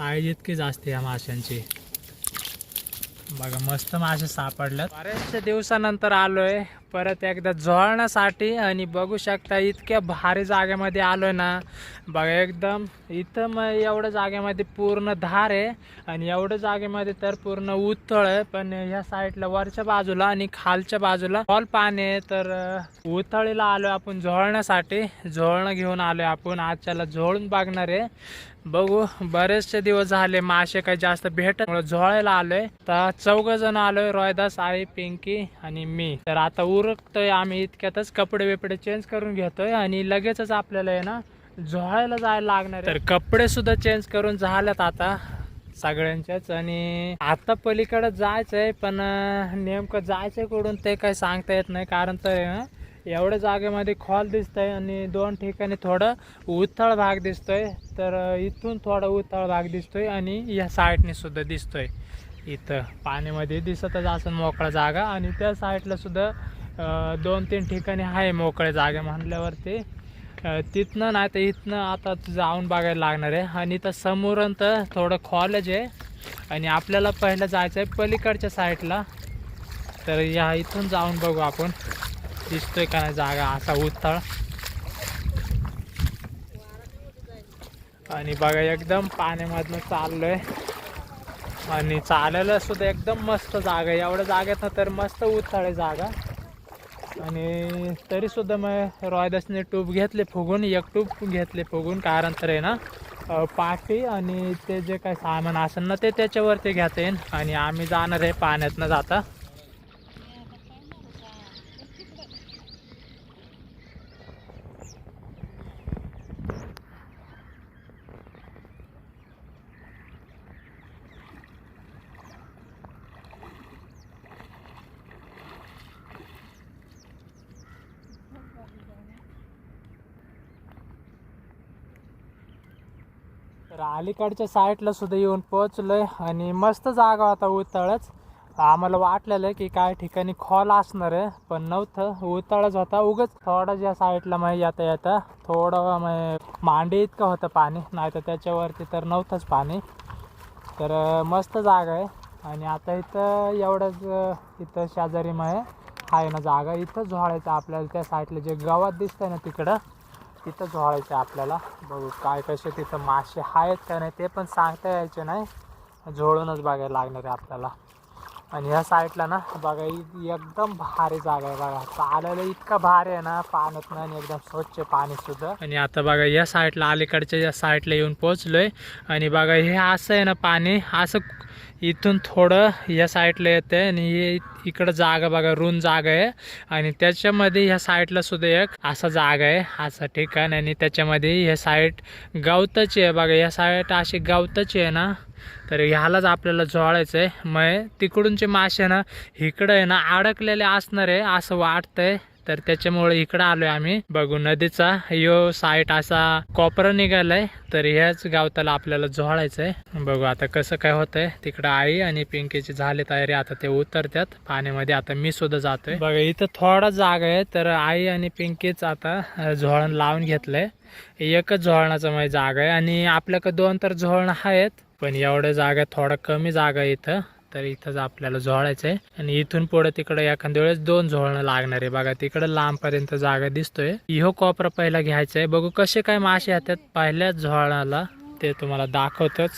Size इतकी जास्त या माशांची. बघा मस्त मासे सापडल्यात. बऱ्याचशा दिवसानंतर आलोय. परत एकदा जळण्यासाठी आणि बघू शकता इतक्या भारी जागेमध्ये आलोय ना. बघा एकदम इथं मग एवढ्या जागेमध्ये पूर्ण धार आहे आणि एवढ्या जागेमध्ये तर पूर्ण उथळ आहे. पण ह्या साईडला वरच्या बाजूला आणि खालच्या बाजूला फॉल पाणी आहे. तर उथळीला आलोय आपण झोळण्यासाठी झोळणं घेऊन आलोय आपण. आजच्याला झोळून बघणार आहे. बघू बरेचसे दिवस झाले मासे काही जास्त भेटत झोळायला आलोय. तर चौघ जण आलोय रोयदास आई पिंकी आणि मी. तर आता उरकतोय आम्ही इतक्यातच कपडे बिपडे चेंज करून घेतोय आणि लगेचच आपल्याला आहे ना झोळायला जायला लागणार तर कपडे सुद्धा चेंज करून झाल्यात आता सगळ्यांच्याच आणि आता पलीकडे जायचंय पण नेमकं जायचंय कुठून ते काही सांगता येत नाही. कारण तर एवढ्या जागेमध्ये खोल दिसतंय आणि दोन ठिकाणी थोडं उथळ भाग दिसतोय. तर इथून थोडा उथळ भाग दिसतोय आणि या साईडने सुद्धा दिसतोय. इथं पाण्यामध्ये दिसतच असं मोकळा जागा आणि त्या साईडला सुद्धा दोन तीन ठिकाणी आहे मोकळे जागा म्हणल्यावरती तिथनं नाही तर इथनं आता जाऊन बघायला लागणार आहे. आणि इथं समोरून तर थोडं खॉलच आहे. आणि आपल्याला पहिलं जायचं आहे पलीकडच्या साईडला. तर या इथून जाऊन बघू आपण. दिसतोय का नाही जागा असा उथळ. आणि बघा एकदम पाण्यामधनं चाललोय. आणि चालायला सुद्धा एकदम मस्त जागा एवढ्या जागेत तर मस्त उथळ आहे जागा. आणि तरी सुद्धा मग रॉयदसने टूब घेतले फुगून एक टूब घेतले फुगून कारण तर आहे ना पाठी पाटी आणि ते जे काही सामान असेल ना ते त्याच्यावरती घेता येईल आणि आम्ही जाणार आहे पाण्यातनं जाता. तर अलीकडच्या साईडला सुद्धा येऊन पोहोचलोय आणि मस्त जागा होता उतळच. आम्हाला वाटलेलं की काय ठिकाणी खोल असणार आहे पण नव्हतं. उतळच होता. उगच थोडं ज्या साईडला मग येता येता थोडं मग मांडी इतकं होतं पाणी नाही तर त्याच्यावरती तर नव्हतंच पाणी. तर मस्त जागा आहे. आणि आता इथं एवढंच इथं शेजारी मग आहे ना जागा. इथं झोळायचं आपल्याला त्या साईडला जे गावात दिसतंय ना तिकडं तिथं झोळायचं आपल्याला. बघू काय कसे तिथं मासे आहेत का नाही ते पण सांगता यायचे नाही. झोळूनच बघायला लागणार आहे आपल्याला. आणि ह्या साईडला ना बघा इ- एकदम भारी जागा आहे बघा. चालायला इतका भारी आहे ना पाण्यात आणि एकदम स्वच्छ पाणी सुद्धा. आणि आता बघा या साईडला अलीकडच्या या साईडला येऊन पोहोचलोय. आणि बघा हे असं आहे ना पाणी असं इथून थोडं या साईडला येते आणि हे इकडं जागा बघा रुंद जागा आहे. आणि त्याच्यामध्ये ह्या साईडला सुद्धा एक असा जागा आहे असं ठिकाण. आणि त्याच्यामध्ये हे साईड गवताची आहे बघा. या साईड अशी गवताची आहे ना तर ह्यालाच आपल्याला जोळायचं आहे मग तिकडूनचे मासे ना इकडं आहे ना अडकलेले असणार आहे असं वाटतंय. तर त्याच्यामुळे इकडं आलोय आम्ही. बघू नदीचा. यो साईट असा कॉपर निघालाय. तर ह्याच गावताला आपल्याला जोडायचं आहे बघू आता कसं काय होतंय. तिकडं आई आणि पिंकीची झाली तयारी. आता ते उतरतात पाण्यामध्ये आता मी सुद्धा जातोय. बघा इथं थोडा जागा आहे. तर आई आणि पिंकीच आता झोळण लावून घेतलंय. एकच झोळणाचं म्हणजे जागा आहे. आणि आपल्याकडे दोन तर झोळणं आहेत. पण एवढ्या जागा थोडा कमी जागा इथं तर इथंच आपल्याला झोळायचं आहे. आणि इथून पुढे तिकडे एखाद्या वेळेस दोन झोळणं लागणार आहे. बघा तिकडे लांबपर्यंत जागा दिसतोय. इहो कोपरा पहिला घ्यायचा आहे. बघू कसे काय मासे येतात. पहिल्याच झोळणाला ते तुम्हाला दाखवतोच.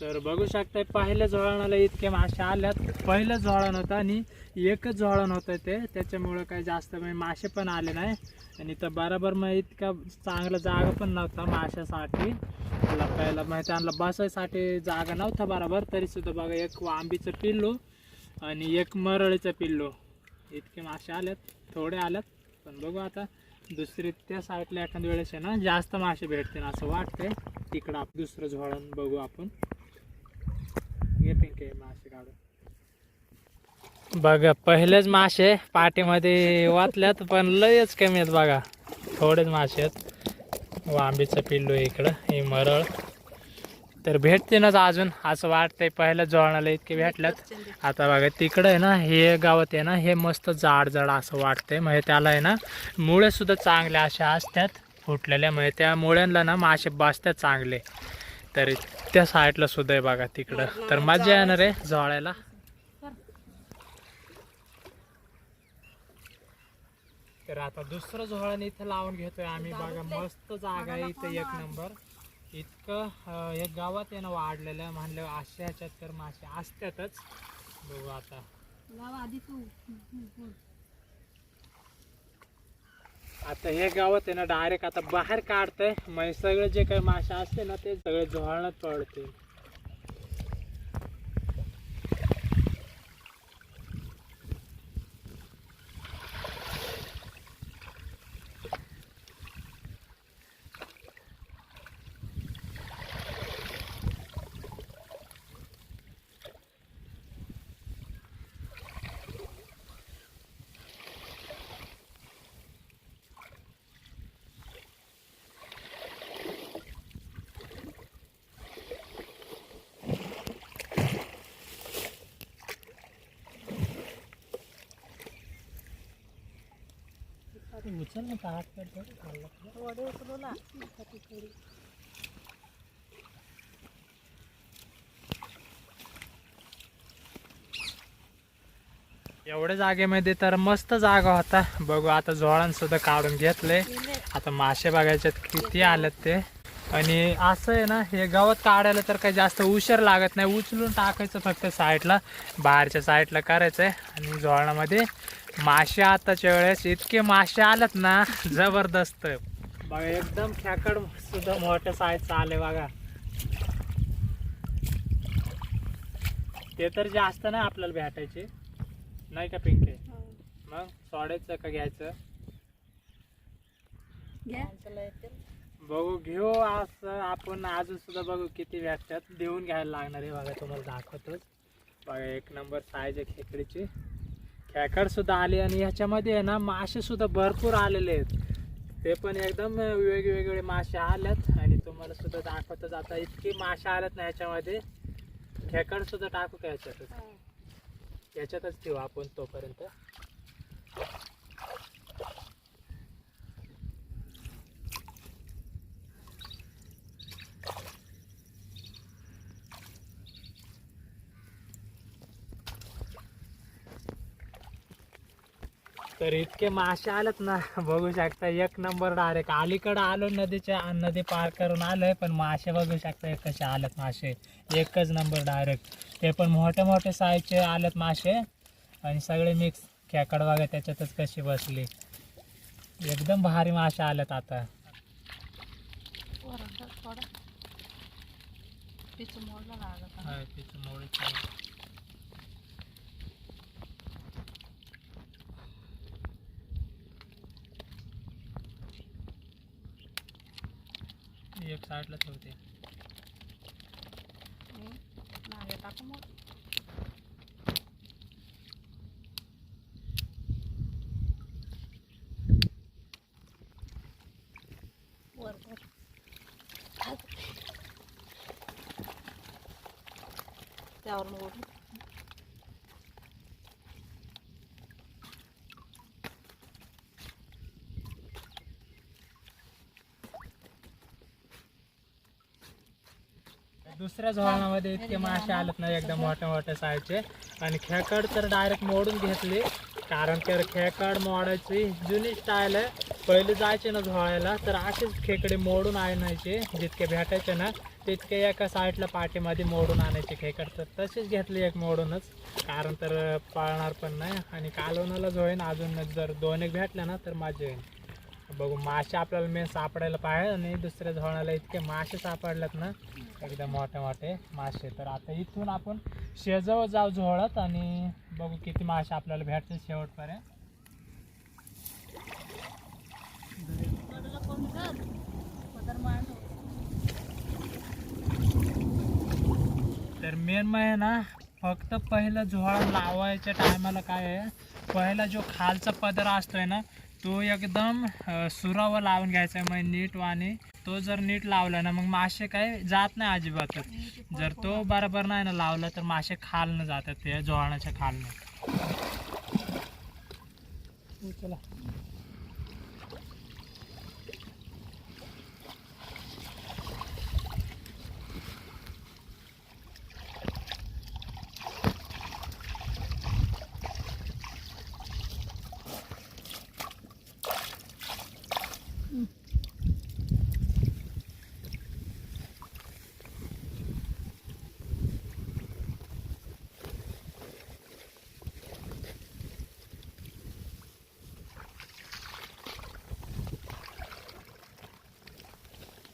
तर बघू शकताय पहिल्या झोळाणाला इतके मासे आल्यात. पहिलं झोळण होतं आणि एकच झोळण होतं ते. त्याच्यामुळं काही जास्त म्हणजे मासे पण आले नाही. आणि तर बराबर मग इतका चांगला जागा पण नव्हता माशासाठी. पहिला माहिती आणलं बसायसाठी जागा नव्हता बरोबर तरी सुद्धा बघा एक आंबीचं पिल्लो आणि एक मरळीचं पिल्लो. इतके मासे आलेत थोडे आलेत पण बघू आता. दुसरी त्या साईडला एखाद्या वेळेस आहे ना जास्त मासे भेटतील असं वाटतंय. तिकडं आप दुसरं झोळण बघू आपण. घेते मासे काढून. बघा पहिलेच मासे पाठीमध्ये वाचल्यात पण लयच कमी आहेत बघा. थोडेच मासे आहेत. वांबीचं पिल्लू आहे इकडं हे मरळ. तर भेटतीनच अजून असं वाटतंय पहिल्या जळणाला इतके भेटल्यात. आता बघा तिकडं आहे ना हे गावात आहे ना हे मस्त जाड जाड असं वाटतंय. म्हणजे त्याला आहे ना मुळे सुद्धा चांगले असतात फुटलेल्या. म्हणजे त्या मुळ्यांना ना मासे बसतात चांगले. तर त्या साईडला सुद्धा आहे बघा तिकडं. तर मजा येणार आहे जळायला. तर आता दुसरं झोळण इथं लावून घेतोय आम्ही. बघा मस्त जागा आहे इथं एक नंबर. इतकं हे गावात ना वाढलेलं म्हणलं अशा ह्याच्यात तर मासे असतातच. बघू आता. आधी तू. आता हे गावात आहे ना डायरेक्ट आता बाहेर काढतंय. मग सगळे जे काही मासे असते ना ते सगळे झोळण्यात पडते. उचल ना हात करतो वडे उचलू ना एवढ्या जागेमध्ये तर मस्त जागा होता. बघू आता झोळण सुद्धा काढून घेतले. आता मासे बघायच्यात किती आलेत ते. आणि असं आहे ना हे गवत काढायला तर काही जास्त उशीर लागत नाही. उचलून टाकायचं फक्त साईडला बाहेरच्या साईडला करायचं आहे आणि झोळणामध्ये मासे आताच्या वेळेस इतके मासे आलेत ना जबरदस्त. बघा एकदम खेकड सुद्धा मोठ्या साईजचं आले बघा. ते तर जास्त नाही आपल्याला भेटायचे. नाही का पिंके? मग सोडायचं का घ्यायचं? घ्या. बघू घेऊ असं आपण. अजून सुद्धा बघू किती भेटतात. देऊन घ्यायला लागणार आहे बघा तुम्हाला दाखवतोच. बघा एक नंबर साईज आहे खेकडीची. खेकड सुद्धा आली आणि ह्याच्यामध्ये आहे ना मासे सुद्धा भरपूर आलेले आहेत. ते पण एकदम वेगवेगळे मासे आल्यात आणि तुम्हाला सुद्धा दाखवतच आता इतके मासे आल्यात ना ह्याच्यामध्ये. खेकड सुद्धा टाकू का ह्याच्यातच याच्यातच ठेवू आपण तोपर्यंत. तर इतके मासे आलेत ना बघू शकता एक नंबर डायरेक्ट अलीकडं आलो नदीच्या नदी पार करून आलोय पण मासे बघू शकता कसे आलेत मासे. एकच नंबर डायरेक्ट ते पण मोठे मोठे साईजचे आलेत मासे. आणि सगळे मिक्स खेकड बघा त्याच्यातच कशी बसली. एकदम भारी मासे आलेत आता. पिचू मोडला लेफ्ट साईडला ठेवते. मागे टाकू मग. वर त्यावर दुसऱ्या झोळणामध्ये इतके मासे आलेत ना एकदम मोठ्या मोठ्या साईजचे आणि खेकड तर डायरेक्ट मोडून घेतले. कारण तर खेकड मोडायची जुनी स्टाईल आहे. पहिले जायचे ना झोळायला तर असेच खेकडे मोडून आणायचे. जितके भेटायचे ना तितके एका साईडला पाठीमध्ये मोडून आणायचे खेकड. तर तसेच घेतली एक मोडूनच. कारण तर पाळणार पण नाही. आणि कालवणाला होईन अजून जर दोन एक भेटल्या ना तर माझे होईल बघू मासे आपल्याला मेन सापडायला पाहिजे आणि दुसऱ्या झोळाला इतके मासे सापडलेत ना एकदम मोठे मोठे मासे. तर आता इथून आपण शेजवळ जाऊ झोळत आणि बघू किती मासे आपल्याला भेटतील शेवटपर्यंत. तर मेन म्हणजे ना फक्त पहिलं झोळा लावायच्या टायमाला काय आहे पहिला जो खालचा पदर असतोय ना तो एकदम सुरावर लावून घ्यायचा आहे मग नीट वाणी. तो जर नीट लावला ना मग मासे काय जात नाही अजिबातच जर तो बरोबर नाही ना लावला तर मासे खालनं जातात ते जोहाणाच्या खालनं. चला.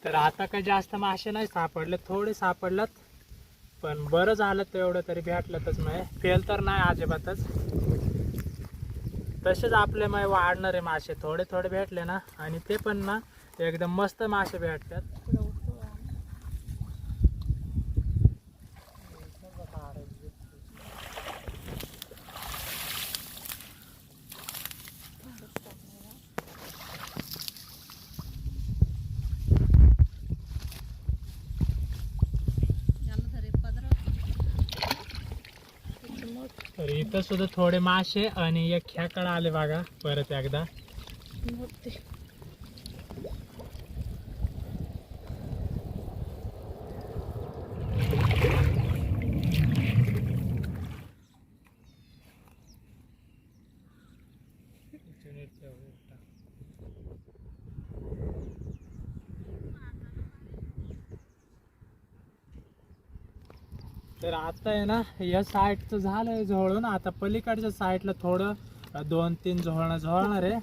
तर आता काही जास्त मासे नाही सापडले थोडे सापडलत. पण बरं झालं तेवढं तरी भेटलंच नाही फेल तर नाही अजिबातच. तसेच आपले मग वाढणारे मासे थोडे थोडे भेटले ना आणि ते पण ना एकदम मस्त मासे भेटतात पुढं उठतो याला तरी पदर किती मोठ तर इथं सुद्धा थोडे मासे आणि एक खेकडा आले बघा परत एकदा मोठे तर आता आहे ना या साईडचं झालंय झोळून आता पलीकडच्या साईडला थोडं दोन तीन झोळणं झोळणार आहे.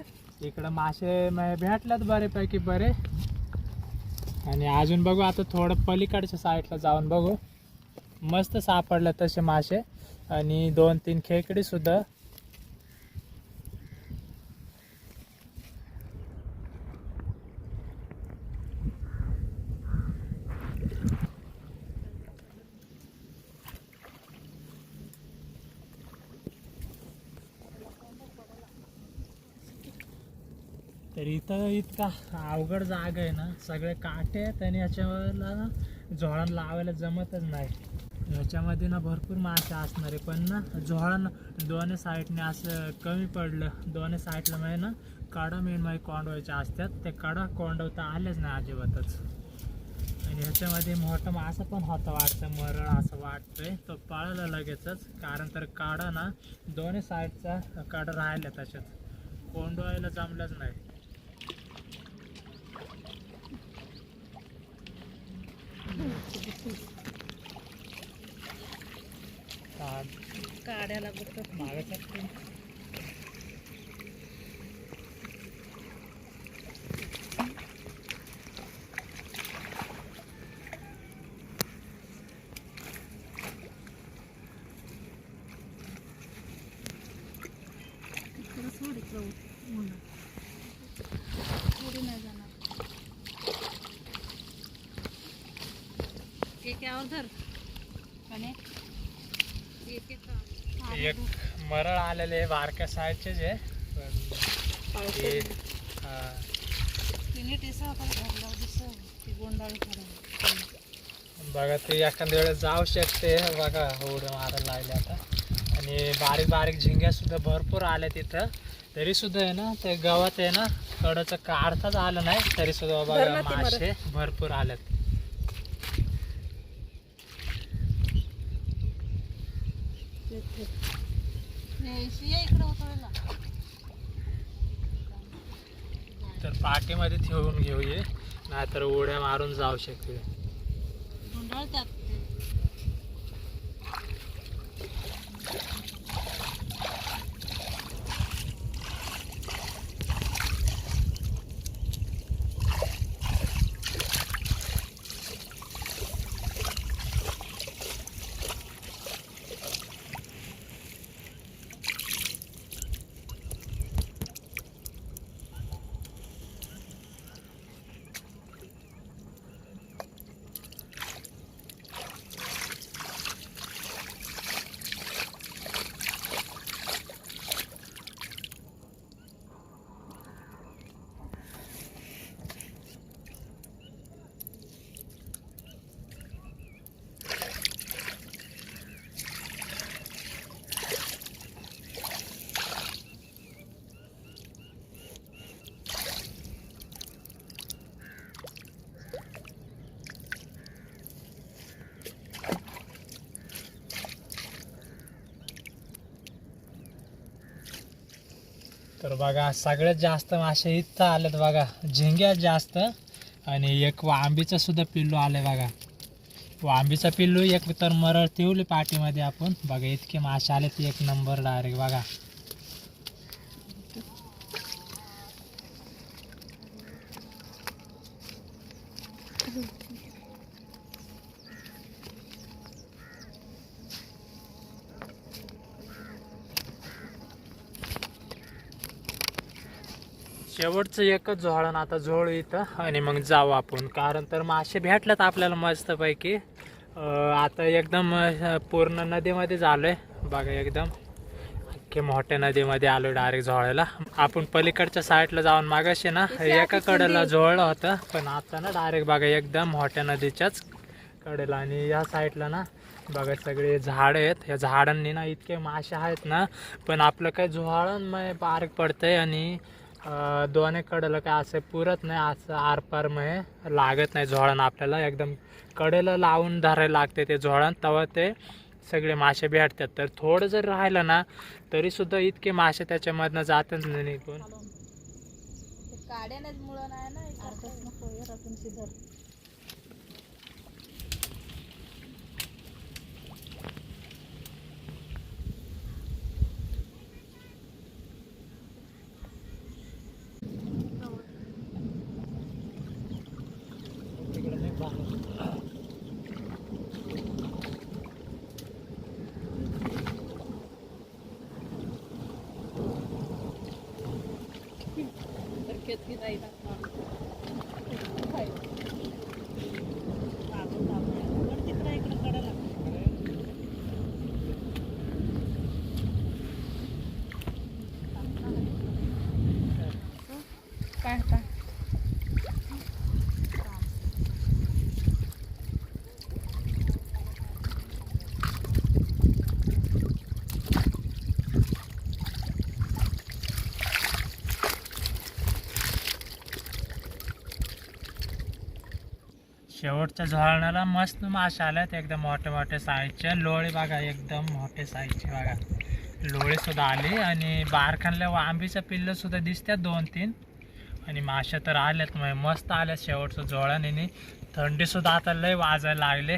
इकडं मासे भेटल्यात बरेपैकी बरे. आणि अजून बघू आता थोडं पलीकडच्या साईडला जाऊन बघू. मस्त सापडलं तसे मासे. आणि दोन तीन खेकडे सुद्धा तर इथं इतका अवघड जागा आहे ना. सगळे काटे आहेत आणि याच्यावरला ना झोळण लावायला जमतच नाही. याच्यामध्ये ना भरपूर मासे असणार आहे. पण ना झोळण दोन्ही साईडने असं कमी पडलं. दोन्ही साईडला म्हणजे ना कडा मेन माझे म्हणजे कोंडवायच्या असतात. ते कडा कोंडवता आलेच नाही अजिबातच. आणि ह्याच्यामध्ये मोठं मासा पण होतं वाटतं. मरळ असं वाटतंय. तो पळाला लगेचच. कारण तर काढा ना दोन्ही साईडचा काढा राहिला त्याच्यात. कोंडवायला जमलंच नाही. काढ- काड्याला असते मागे सरकते. इकडं सोड इकडं ऊन थोडी नाही जाणार एक मरळ आलेले बारक्या हा, गोंडाळी खरं बघा ते एखाद्या वेळेस जाऊ शकते. बघा उड्या मारायला लागले आता. आणि बारीक बारीक झिंग्या सुद्धा भरपूर आल्या तिथं. तरी सुद्धा आहे ना ते गवत आहे ना कडचं काढताच आलं नाही तरी सुद्धा बघा. मासे भरपूर आल्यात ये इकडे उतरायला तर पाठीमध्ये ठेवून घेऊ ये नाहीतर उड्या मारून जाऊ शकते गुंडाळतात तर बघा सगळ्यात जास्त मासे इथं आलेत बघा. झिंग्या जास्त आणि एक वांबीचं सुद्धा पिल्लू आलंय बघा. वांबीचा पिल्लू एक तर मरळ ठेवली पाठीमध्ये आपण. बघा इतके मासे आलेत एक नंबर डायरेक्ट बघा. शेवटचं एकच झोळण आता झोळ इथं. आणि मग जाऊ आपण. कारण तर मासे भेटल्यात आपल्याला मस्तपैकी. आता एकदम पूर्ण नदीमध्ये झालोय. बघा एकदम. अख्खे मोठ्या नदीमध्ये आलो डायरेक्ट झोळायला. आपण पलीकडच्या साईडला जाऊन मागाशी ना एका कडेला झोळलं होतं. पण आता ना डायरेक्ट बघा एकदम मोठ्या नदीच्याच कडेला. आणि या साईडला ना बघा सगळे झाड आहेत. या झाडांनी ना इतके मासे आहेत ना पण आपलं काही झोळण मग बारीक पडतंय. आणि दोन्ही कडेला काय असं पुरत नाही असं आरपार मग लागत नाही झोळण आपल्याला. एकदम कडेला लावून धरायला लागते ते झोळण तेव्हा ते सगळे मासे भेटतात तर थोडं जर राहिलं ना तरी सुद्धा इतके मासे त्याच्यामधनं जातात ना निघून. काड्यानेच मुळं नाही ना Ahí. शेवटच्या झोळणाला मस्त मासे आल्यात एकदम मोठे मोठे साईजचे लोळे बघा एकदम मोठे साईजचे बघा. लोळे सुद्धा आले आणि बारखानल्या आंबीचं पिल्लं सुद्धा दिसतात दोन तीन. आणि मासे तर आल्यात मग मस्त आल्यात शेवटचं झोळण आणि थंडीसुद्धा आता लय वाजायला लागले.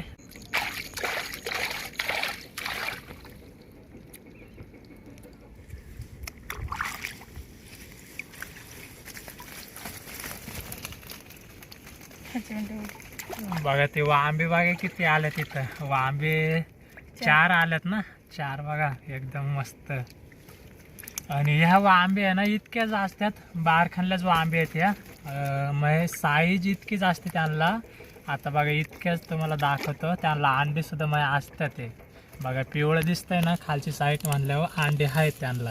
बघा ते वांबे बघा किती आले तिथं वांबे चार आल्यात ना? चार बघा एकदम मस्त. आणि ह्या वांबे आहे ना इतक्याच असतात बारखानल्याच वांबे आहेत ह्या अं, मग साईज इतकीच असते त्यांना. आता बघा इतक्याच तुम्हाला दाखवतो. त्यांना अंडे सुद्धा मग असतात ते. बघा पिवळं दिसतंय ना खालची साईड म्हणल्यावर अंडे आहेत त्यांना.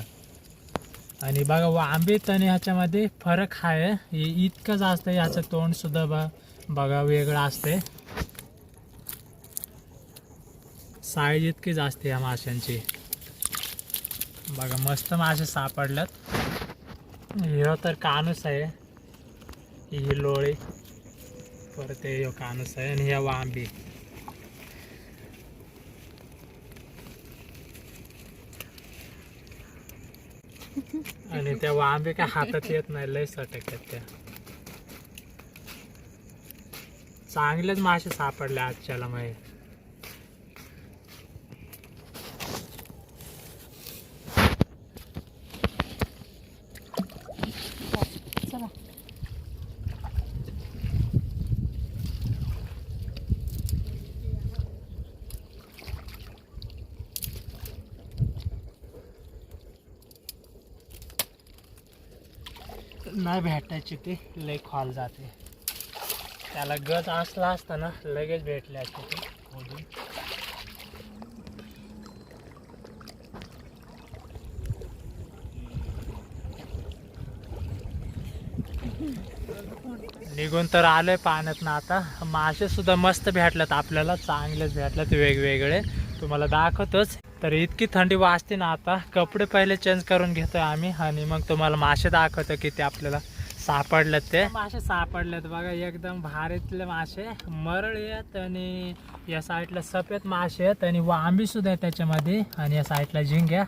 आणि बघा वांबीत आणि ह्याच्यामध्ये फरक आहे. हे इतकंच असतं ह्याचं तोंडसुद्धा बघा. बघा वेगळं असते साईज इतकीच असते या माशांची. बघा मस्त मासे सापडल्यात. ह्यो तर कानूस आहे. ही लोळी. परत हे ह्यो कानूस आहे आणि ह्या वांबी. आणि त्या वांबी काय हातात येत नाही लय सटक आहेत त्या. चांगलेच मासे सापडले आजच्याला मग नाही भेटायची ती लय खोल जाते. त्याला गज असला असता ना लगेच भेटले असते ते. खोदून. निघून तर आलोय पाण्यात ना आता. मासे सुद्धा मस्त भेटल्यात आपल्याला चांगलेच भेटल्यात वेगवेगळे. तुम्हाला दाखवतोच. तर इतकी थंडी वाजते ना आता. कपडे पहिले चेंज करून घेतोय आम्ही आणि मग तुम्हाला मासे दाखवतो की ते आपल्याला. सापडलेत ते. मासे सापडलेत बघा एकदम भारीतले मासे. मरळ आहेत आणि या साईडला सफेद मासे आहेत आणि वांबी सुद्धा आहे त्याच्यामध्ये आणि या साईडला झिंग्या.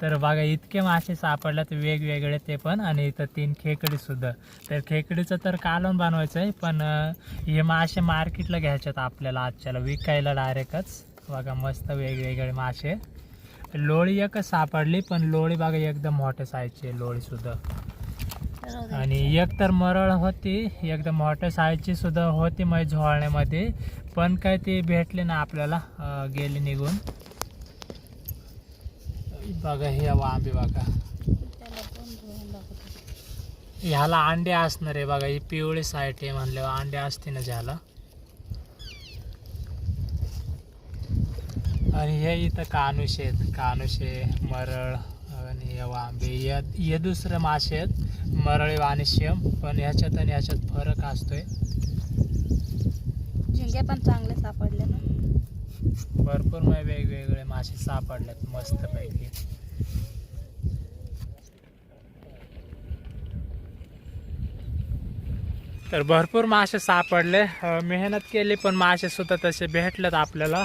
तर बघा इतके मासे सापडलेत वेगवेगळे ते पण आणि इथं तीन खेकडी सुद्धा. तर खेकडीचं तर कालवण बनवायचं आहे पण हे मासे मार्केटला घ्यायच्यात आपल्याला आजच्याला विकायला डायरेक्टच. बघा मस्त वेगवेगळे मासे. लोळी एकच सापडली पण लोळी बघा एकदम मोठ्या साईजची लोळीसुद्धा लोळी सुद्धा. आणि एक तर मरळ होती एकदम मोठ्या साईजची सुद्धा होती मग झोळण्यामध्ये. पण काय ती भेटली ना आपल्याला गेले गेली निघून. बघा हे आंबे बघा. ह्याला अंडे असणार आहे बघा ही पिवळी साईट आहे म्हणल्यावर अंडे असते ना ज्याला आणि हे इथं कानुशे आहेत कानुशे मरळ. आणि हे वांबे हे दुसरे मासे आहेत मरळी आणि शेम पण ह्याच्यात आणि ह्याच्यात फरक असतोय. झिंगे पण चांगले सापडले ना? भरपूर मग वेगवेगळे मासे सापडलेत मस्तपैकी तर भरपूर मासे सापडले. मेहनत केली पण मासे सुद्धा तसे भेटलेत आपल्याला.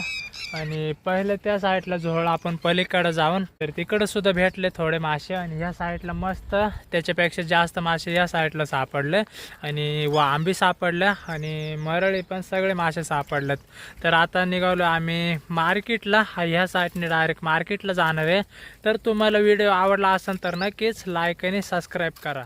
आणि पहिले त्या साईडला झोळ आपण पलीकडे जाऊन तर तिकडे सुद्धा भेटले थोडे मासे आणि ह्या साईडला मस्त त्याच्यापेक्षा जास्त मासे या साईडला सापडले आणि व आंबी सापडल्या आणि मरळी पण सगळे मासे सापडलेत. तर आता निघालो आम्ही मार्केटला ह्या साईडने डायरेक्ट मार्केटला जाणार आहे. तर तुम्हाला व्हिडिओ आवडला असेल तर नक्कीच लाईक आणि सबस्क्राईब करा.